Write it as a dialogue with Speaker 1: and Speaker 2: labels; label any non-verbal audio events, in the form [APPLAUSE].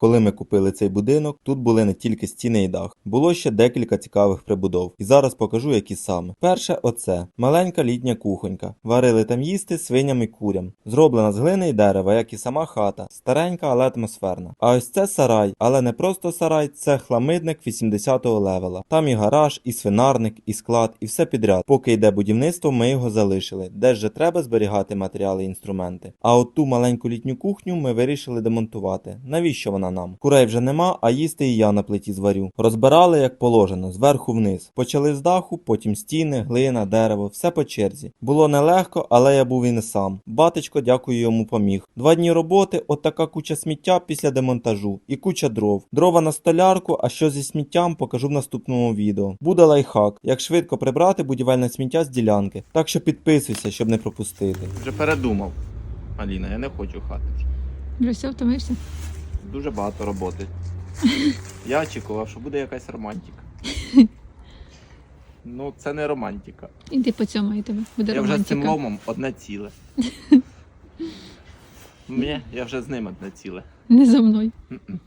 Speaker 1: Коли ми купили цей будинок, тут були не тільки стіни і дах, було ще декілька цікавих прибудов. І зараз покажу, які саме. Перше, оце маленька літня кухонька. Варили там їсти свиням і курям. Зроблена з глини і дерева, як і сама хата. Старенька, але атмосферна. А ось це сарай, але не просто сарай, це хламидник 80-го левела. Там і гараж, і свинарник, і склад, і все підряд. Поки йде будівництво, ми його залишили. Де ж треба зберігати матеріали і інструменти. А от ту маленьку літню кухню ми вирішили демонтувати. Навіщо вона нам? Курей вже нема, а їсти і я на плиті зварю. Розбирали як положено, зверху вниз. Почали з даху, потім стіни, глина, дерево, все по черзі. Було нелегко, але я був і не сам. Батечко, дякую йому, поміг. Два дні роботи, от така куча сміття після демонтажу і куча дров. Дрова на столярку, а що зі сміттям покажу в наступному відео. Буде лайфхак, як швидко прибрати будівельне сміття з ділянки. Так що підписуйся, щоб не пропустити. Вже передумав. Аліна, я не хочу хати вже.
Speaker 2: Вже все, втомився?
Speaker 1: Дуже багато роботи. Я очікував, що буде якась романтика. Ну, це не романтика.
Speaker 2: Іди по цьому і тебе. Буде
Speaker 1: я вже з цим ломом одне ціле. [LAUGHS] Мені, я вже з ним одне ціле.
Speaker 2: Не за мною.
Speaker 1: М-м.